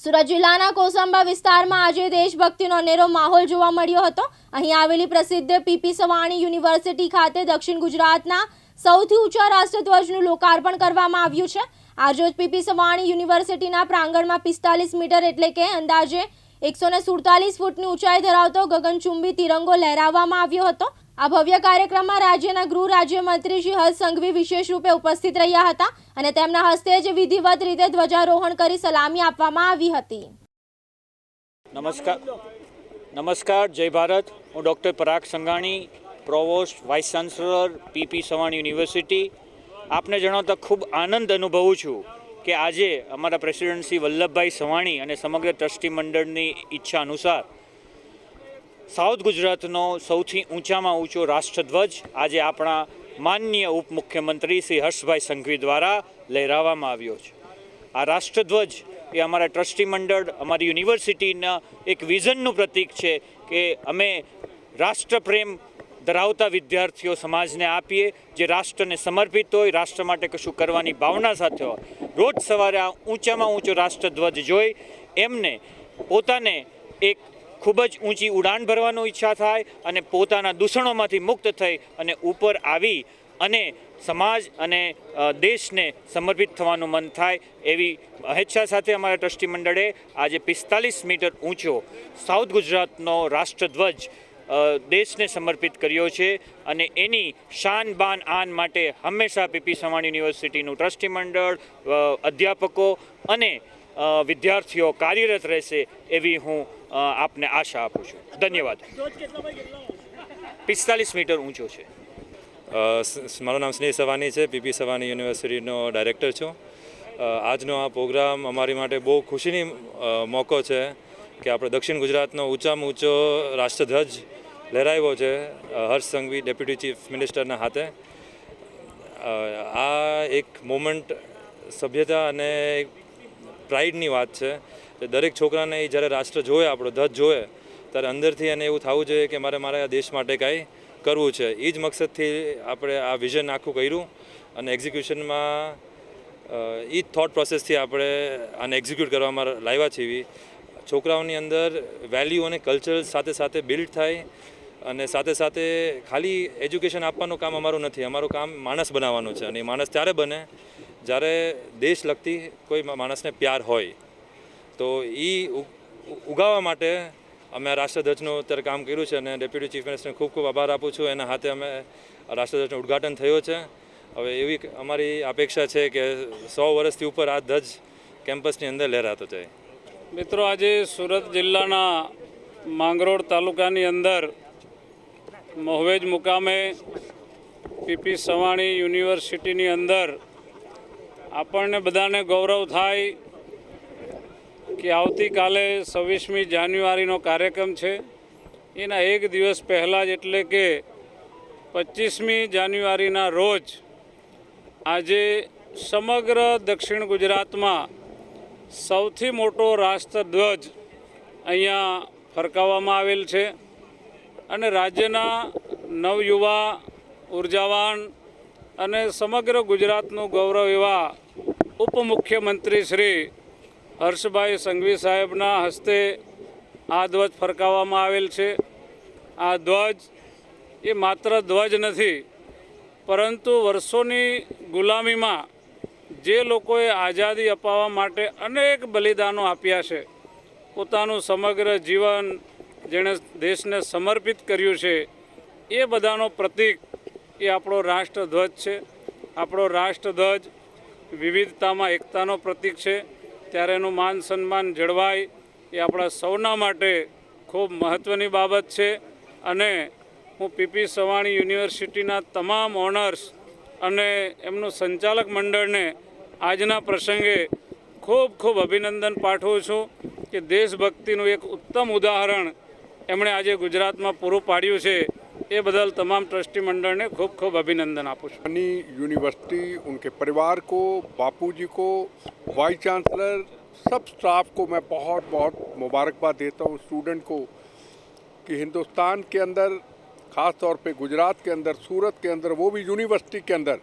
સુરત જિલ્લાના કોસંબા વિસ્તારમાં આજે દેશભક્તિનો અનેરો માહોલ જોવા મળ્યો હતો. અહીં આવેલી પ્રસિદ્ધ પીપી સવાણી યુનિવર્સિટી ખાતે દક્ષિણ ગુજરાતના સૌથી ઊંચા રાષ્ટ્રધ્વજનું લોકાર્પણ કરવામાં આવ્યું છે. આજરોજ પીપી સવાણી યુનિવર્સિટીના પ્રાંગણમાં પિસ્તાલીસ મીટર એટલે કે અંદાજે એકસો સુડતાલીસ ફૂટની ઊંચાઈ ધરાવતો ગગનચુંબી તિરંગો લહેરાવવામાં આવ્યો હતો. આ ભવ્ય કાર્યક્રમમાં રાજ્યના ગૃહ રાજ્યમંત્રી શ્રી હર્ષ સંઘવી વિશેષ રૂપે ઉપસ્થિત રહ્યા હતા અને તેમના હસ્તે જ વિધિવત રીતે ધ્વજારોહણ કરી સલામી આપવામાં આવી હતી. નમસ્કાર. નમસ્કાર, જય ભારત. હું doctor Parag Sanghani, provost, vice chancellor PP Savani university. આપને જણાવતા ખૂબ આનંદ અનુભવું છું કે આજે અમારા પ્રેસિડેન્ટ શ્રી વલ્લભભાઈ સવાણી અને સમગ્ર ટ્રસ્ટી મંડળની ઈચ્છા અનુસાર સાઉથ ગુજરાતનો સૌથી ઊંચામાં ઊંચો રાષ્ટ્રધ્વજ આજે આપણા માનનીય ઉપમુખ્યમંત્રી શ્રી હર્ષભાઈ સંઘવી દ્વારા લહેરાવવામાં આવ્યો છે. આ રાષ્ટ્રધ્વજ એ અમારા ટ્રસ્ટી મંડળ, અમારી યુનિવર્સિટીના એક વિઝનનું પ્રતીક છે કે અમે રાષ્ટ્રપ્રેમ ધરાવતા વિદ્યાર્થીઓ સમાજને આપીએ, જે રાષ્ટ્રને સમર્પિત હોય, રાષ્ટ્ર માટે કશું કરવાની ભાવના સાથે હોય. રોજ સવારે આ ઊંચામાં ઊંચો રાષ્ટ્રધ્વજ જોઈ એમને પોતાને એક ખૂબ જ ઊંચી ઉડાન ભરવાનો ઈચ્છા થાય અને પોતાના દૂષણોમાંથી મુક્ત થઈ અને ઉપર આવી અને સમાજ અને દેશને સમર્પિત થવાનું મન થાય એવી અહેચ્છા સાથે અમારા ટ્રસ્ટી મંડળે આજે પિસ્તાલીસ મીટર ઊંચો સાઉથ ગુજરાતનો રાષ્ટ્રધ્વજ દેશને સમર્પિત કર્યો છે અને એની શાન બાન આન માટે હંમેશા પીપી સવાણી યુનિવર્સિટીનું ટ્રસ્ટી મંડળ અધ્યાપકો અને વિદ્યાર્થીઓ કાર્યરત રહેશે એવી હું આપને આશા આપું છું. ધન્યવાદ. પિસ્તાલીસ મીટર ઊંચો છે. મારું નામ સ્નેહ સવાની છે પીપી સવાની યુનિવર્સિટીનો ડાયરેક્ટર છું. આજનો આ પ્રોગ્રામ અમારી માટે બહુ ખુશીની મોકો છે કે આપણે દક્ષિણ ગુજરાતનો ઊંચામાં ઊંચો રાષ્ટ્રધ્વજ લહેરાવ્યો છે હર્ષ સંઘવી ડેપ્યુટી ચીફ મિનિસ્ટરના હાથે. આ એક મોમેન્ટ સભ્યતા અને પ્રાઇડની વાત છે. કે દરેક છોકરાને એ જ્યારે રાષ્ટ્ર જોવે, આપણો ધજ જોવે, ત્યારે અંદરથી એને એવું થવું જોઈએ કે મારે મારા દેશ માટે કાંઈ કરવું છે. એ જ મકસદથી આપણે આ વિઝન આખું કર્યું અને એક્ઝિક્યુશનમાં એ જ થોટ પ્રોસેસથી આપણે આને એક્ઝિક્યુટ કરવામાં લાવ્યા છીએ છોકરાઓની અંદર વેલ્યુ અને કલ્ચર સાથે સાથે બિલ્ડ થાય અને સાથે સાથે ખાલી એજ્યુકેશન આપવાનું કામ અમારું નથી. અમારું કામ માણસ બનાવવાનું છે અને એ માણસ ત્યારે બને જ્યારે દેશ લગતી કોઈ માણસને પ્યાર હોય, તો એ ઉગાવવા માટે અમે રાષ્ટ્રધ્વજનું અત્યારે કામ કર્યું છે અને ડેપ્યુટી ચીફ મિનિસ્ટરને ખૂબ ખૂબ આભાર આપું છું. એના હાથે અમે રાષ્ટ્રધ્વજનું ઉદ્ઘાટન થયું છે. હવે એવી અમારી અપેક્ષા છે કે સો વર્ષથી ઉપર આ ધ્વજ કેમ્પસની અંદર લહેરાતો જાય. મિત્રો, આજે સુરત જિલ્લાના માંગરોળ તાલુકાની અંદર મહવેજ મુકામે પીપી સવાણી યુનિવર્સિટીની અંદર આપણને બધાને ગૌરવ થાય કે આવતીકાલે છવ્વીસમી જાન્યુઆરીનો કાર્યક્રમ છે. એના એક દિવસ પહેલાં જ એટલે કે પચીસમી જાન્યુઆરીના રોજ આજે સમગ્ર દક્ષિણ ગુજરાતમાં સૌથી મોટો રાષ્ટ્રધ્વજ અહીંયા ફરકાવવામાં આવેલ છે. અને રાજ્યના નવયુવા ઉર્જાવાન અને સમગ્ર ગુજરાતનું ગૌરવ એવા ઉપમુખ્યમંત્રી શ્રી હર્ષભાઈ સંઘવી સાહેબના હસ્તે આ ધ્વજ ફરકાવવામાં આવેલ છે. આ ધ્વજ એ માત્ર ધ્વજ નથી, પરંતુ વર્ષોની ગુલામીમાં જે લોકોએ આઝાદી અપાવવા માટે અનેક બલિદાનો આપ્યા છે, પોતાનું સમગ્ર જીવન જેણે દેશને સમર્પિત કર્યું છે, એ બધાનો પ્રતીક એ આપણો રાષ્ટ્રધ્વજ છે. આપણો રાષ્ટ્રધ્વજ વિવિધતામાં એકતાનો પ્રતીક છે. ત્યારે એનું માન સન્માન જળવાય એ આપણા સૌના માટે ખૂબ મહત્ત્વની બાબત છે. અને હું પીપી સવાણી યુનિવર્સિટીના તમામ ઓનર્સ અને એમનું સંચાલક મંડળને આજના પ્રસંગે ખૂબ ખૂબ અભિનંદન પાઠવું છું કે દેશભક્તિનું એક ઉત્તમ ઉદાહરણ એમણે આજે ગુજરાતમાં પૂરું પાડ્યું છે. એ બદલ તમામ ટ્રસ્ટી મંડળને ખૂબ ખૂબ અભિનંદન આપું છું अपनी यूनिवर्सिटी उनके परिवार को बापूजी को वाइस चांसलर सब स्टाफ को मैं बहुत बहुत मुबारकबाद देता हूँ स्टूडेंट को कि हिंदुस्तान के अंदर ख़ास तौर पे गुजरात के अंदर सूरत के अंदर वो भी यूनिवर्सिटी के अंदर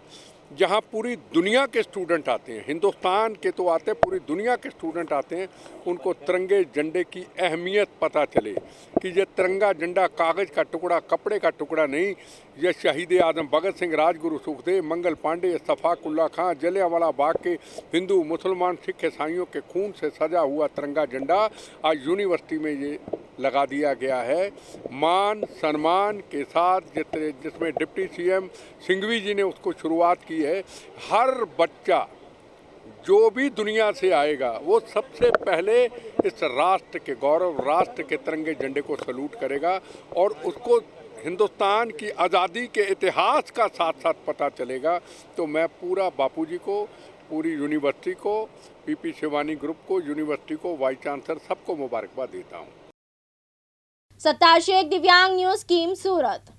जहाँ पूरी दुनिया के स्टूडेंट आते हैं हिंदुस्तान के तो आते हैं पूरी दुनिया के स्टूडेंट आते हैं उनको तिरंगे झंडे की अहमियत पता चले कि ये तिरंगा झंडा कागज़ का टुकड़ा कपड़े का टुकड़ा नहीं यह शहीद आजम भगत सिंह राजगुरु सुखदेव मंगल पांडे सफाकुल्ला खां जलियांवाला बाग के हिंदू मुसलमान सिख ईसाइयों के खून से सजा हुआ तिरंगा झंडा आज यूनिवर्सिटी में ये लगा दिया गया है। मान, सम्मान के साथ जितने जिसमें डिप्टी सीएम सिंघवी जी ने उसको शुरुआत की है, हर बच्चा जो भी दुनिया से आएगा, वो सबसे पहले इस राष्ट्र के गौरव, राष्ट्र के तिरंगे झंडे को सलूट करेगा और उसको हिंदुस्तान की आज़ादी के इतिहास का साथ साथ पता चलेगा। तो मैं पूरा बापूजी को, पूरी यूनिवर्सिटी को, पीपी शिवानी ग्रुप को, यूनिवर्सिटी को, वाइस चांसलर सबको मुबारकबाद देता हूँ। સત્તાર શેખ દિવ્યાંગ ન્યૂઝ સ્કીમ સુરત.